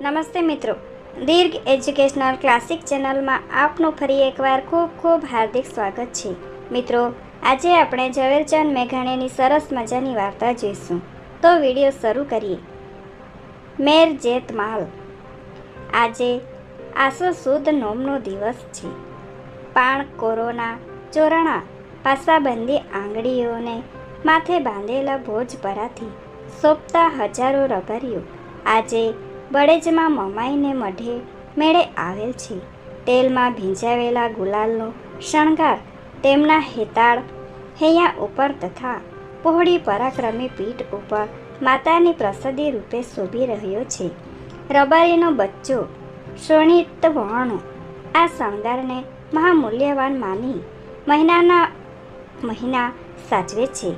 નમસ્તે મિત્રો. દીર્ઘ educational classic ચેનલમાં આપનું ફરી એકવાર ખૂબ ખૂબ હાર્દિક સ્વાગત છે. મિત્રો, આજે આપણે ઝવેરચંદ મેઘાણીની સરસ મજાની વાર્તા જોઈશું. તો વીડિયો શરૂ કરીએ. મેર જેત માલ. આજે આસો સુદ નોમનો દિવસ છે. પાણ કોરોના ચોરણા પાસાબંધી આંગળીઓને માથે બાંધેલા ભોજ પરાથી સોંપતા હજારો રબારીઓ. આજે બળેજમાં મમાઈને મઢે મેળે આવેલ છે. તેલમાં ભીંજાવેલા ગુલાલનો શણગાર તેમના હેતાળ હૈયા ઉપર તથા પહોળી પરાક્રમી પીઠ ઉપર માતાની પ્રસાદી રૂપે શોભી રહ્યો છે. રબારીનો બચ્ચો શોણિત વર્ણ આ શણગારને મહામૂલ્યવાન માની મહિનાના મહિના સાચવે છે.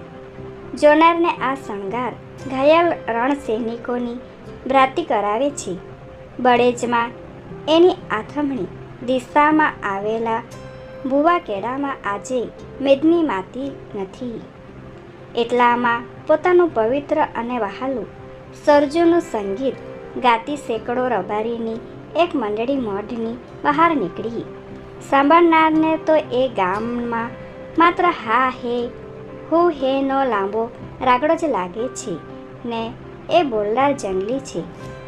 જોનારને આ શણગાર ઘાયલ રણ સૈનિકોની ભ્રાતિ કરાવે છે. બળેજમાં એની આથમણી દિશામાં આવેલા ભુવાકેડામાં આજે મેદની માતી નથી. એટલામાં પોતાનું પવિત્ર અને વહાલું સરજુનું સંગીત ગાતી સેંકડો રબારીની એક મંડળી મઢની બહાર નીકળી. સાંભળનારને તો એ ગામમાં માત્ર હા હે, હું હે નો લાંબો રાગડો જ લાગે છે ને એ બોલનાર જંગલી છે.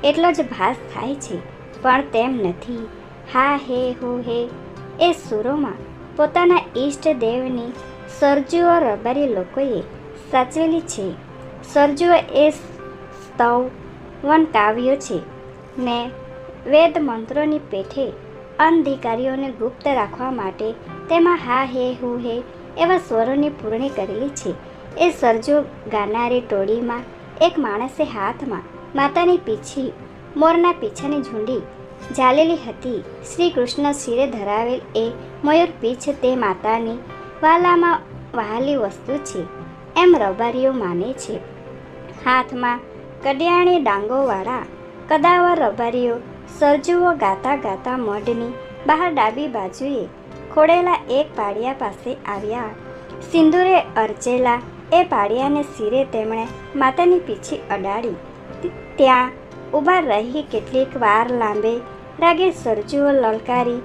એટલો જ ભાસ થાય છે. પણ તેમ નથી. હા, હે, હુ, હે. એ સુરોમાં પોતાના ઈષ્ટદેવની સરજુઓ રબારી લોકોએ સાચવેલી છે. સરજુઓ એ સ્તવન કાવ્યો છે ને વેદ મંત્રોની પેઠે અનધિકારીઓને ગુપ્ત રાખવા માટે તેમાં હા, હે, હુ, હે એવા સ્વરોની પૂરણી કરેલી છે. એ સરજો ગાનારી ટોળીમાં એક માણસે હાથમાં માતાની પીછી, મોરના પીછાની ઝૂંડી ઝાલેલી હતી. શ્રી કૃષ્ણ શિરે ધરાવેલ એ મયુર પીછ તે માતાની વાલામાં વહાલી વસ્તુ છે, એમ રબારીઓ માને છે. હાથમાં કડિયાણી ડાંગોવાળા કદાવર રબારીઓ સરજુઓ ગાતા ગાતા મઢની બહાર ડાબી બાજુએ ખોડેલા એક પાડિયા પાસે આવ્યા. સિંદૂરે અરચેલા એ પાડિયાને સિરે તેમણે માતાની પીછી અડાડી. ત્યાં ઊભા રહી કેટલીક વાર લાંબે રાગે સરજુઓ લલકારી,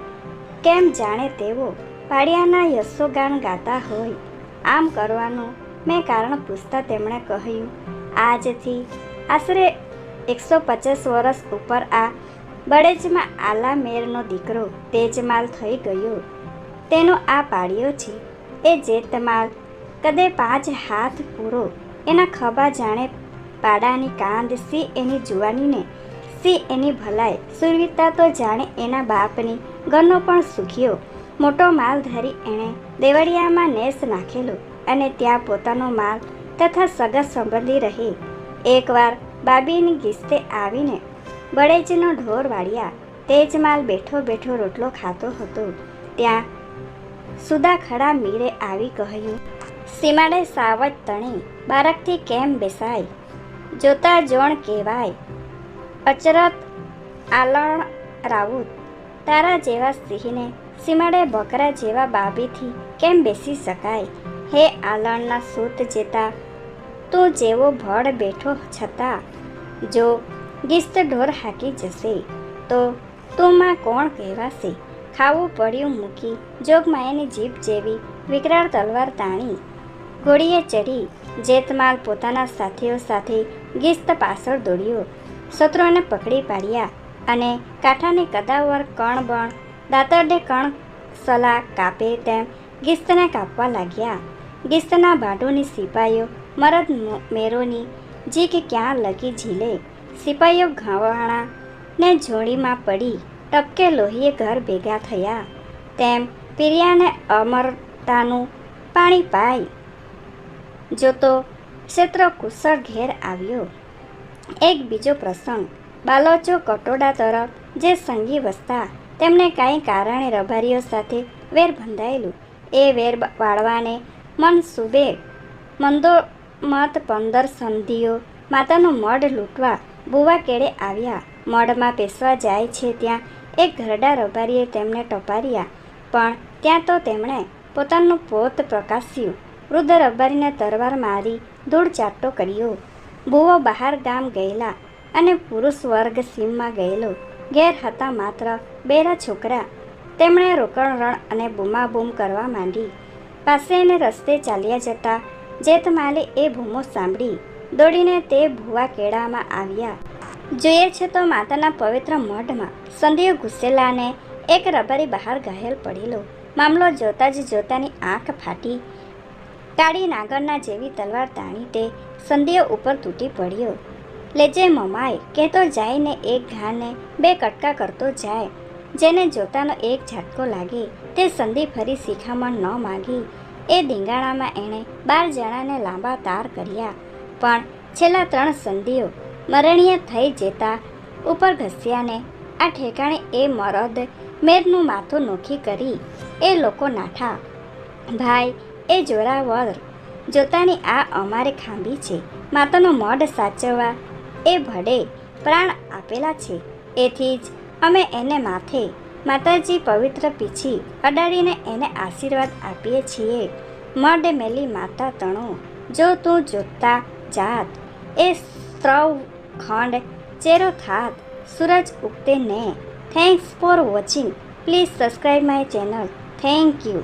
કેમ જાણે તેઓ પાડિયાના યશોગાન ગાતા હોય? આમ કરવાનું મેં કારણ પૂછતા તેમણે કહ્યું, આજથી આશરે એકસો પચાસ વર્ષ ઉપર આ બળેજમાં આલા મેરનો દીકરો તેજમાલ થઈ ગયો. તેનો આ પાડ્યો છે. એ જેતમાલ કદે પાંચ હાથ પૂરો. એના ખભા જાણે પાડાની કાંદ સી એની જુવાનીને, સી એની ભલાઈ. સુરવીરતા તો જાણે એના બાપની. ઘરનો પણ સુખ્યો મોટો માલ ધરી એણે દેવળિયામાં નેસ નાખેલો અને ત્યાં પોતાનો માલ તથા સગા સંબંધી રહી. એકવાર બાબીની ગીસ્તે આવીને બળેજનો ઢોર વાળ્યા. તેજમાલ બેઠો બેઠો રોટલો ખાતો હતો. ત્યાં સુદા ખડા મીરે આવી કહ્યું સીમાડે સાવજ તણી, બારકથી કેમ બેસાય? જોતા જોણ કહેવાય, અચરત આલણ રાઉત, તારા જેવા સિંહને સીમાડે બકરા જેવા બાબીથી કેમ બેસી શકાય? હે આલણના સૂત જેતા, તું જેવો ભળ બેઠો છતાં, જો ગિસ્ત ઢોર હાકી જશે, તો તું માં કોણ કહેવાશે? ખાવું પડ્યું મૂકી, જોગમાયાની જીભ જેવી વિકરાળ તલવાર તાણી ઘોડીએ ચડી, જેતમાલ પોતાના સાથીઓ સાથે ગિસ્ત પાછળ દોડ્યો. શત્રુઓને પકડી પાડ્યા અને કાંઠાની કદાવર કણ બણ દાતરડે કણ સલા કાપે તેમ ગિસ્તને કાપવા લાગ્યા. ગિસ્તના ભાડોની સિપાઈઓ મરદ મેરોની જીક ક્યાં લગી ઝીલે. સિપાઈઓ ઘાવાણા ને જોડીમાં પડી, ટપકે લોહીએ ઘર ભેગા થયા. તેમ પિરિયાને અમરતાનું પાણી પાય. જોતો ક્ષેત્ર કુશળ ઘેર આવ્યો. એક બીજો પ્રસંગ. બાલોચો કટોડા તરફ જે સંગી વસતા, તેમને કાંઈ કારણે રબારીઓ સાથે વેર બંધાયેલું. એ વેર વાળવાને મન સુબે. મંદો, મત પંદર સંધિઓ, માતાનું મઢ લૂંટવા બુવા કેળે આવ્યા. મઢમાં પેસવા જાય છે ત્યાં એક ઘરડા રબારીએ તેમને ટપાર્યા. પણ ત્યાં તો તેમણે પોતાનું પોત પ્રકાશ્યું. વૃદ્ધ રબારીને તરવાર મારી ધૂળ ચાટો કર્યો. બુવો બહાર ગામ ગયેલા અને પુરુષ વર્ગ સીમમાં ગયેલો. ઘેર હતા માત્ર બેરા છોકરા. તેમણે રોકણ રણ અને બૂમાબૂમ કરવા માંડી. પાસે એને રસ્તે ચાલ્યા જતા જેતમાલે એ ભૂમો સાંભળી. દોડીને તે ભૂવા કેળામાં આવ્યા. જોઈએ છે તો માતાના પવિત્ર મઢમાં સંધિયો ઘૂસેલાને એક રબારી બહાર ઘાયલ પડેલો. મામલો જોતા જ જોતાની આંખ ફાટી કાળી નાગરના જેવી તલવાર તાણી તે સંધિઓ ઉપર તૂટી પડ્યો. લેજે મમાય કહેતો જાયને એક ઘાને બે કટકા કરતો જાય. જેને જોતાનો એક ઝાટકો લાગે, તે સંધિ ફરી શિખામણ ન માગી. એ ધીંગાણામાં એણે બાર જણાને લાંબા તાર કર્યા. પણ છેલ્લા ત્રણ સંધિઓ મરણીય થઈ જતા ઉપર ઘસ્યાને, આ ઠેકાણે એ મરદ મેરનું માથું નોખી કરી, એ લોકો નાઠા. ભાઈ એ જોરાવર જોતાની આ અમારે ખાંભી છે. માતાનો મઢ સાચવવા એ ભડે પ્રાણ આપેલા છે. એથી જ અમે એને માથે માતાજી પવિત્ર પીછી અડાડીને એને આશીર્વાદ આપીએ છીએ. મઢ મેલી માતા તણો, જો તું જોતા જાત, એ સ્ત્રવ ખંડ ચેરો થાત, સૂરજ ઉગતે ને. Thanks for watching please subscribe my channel thank you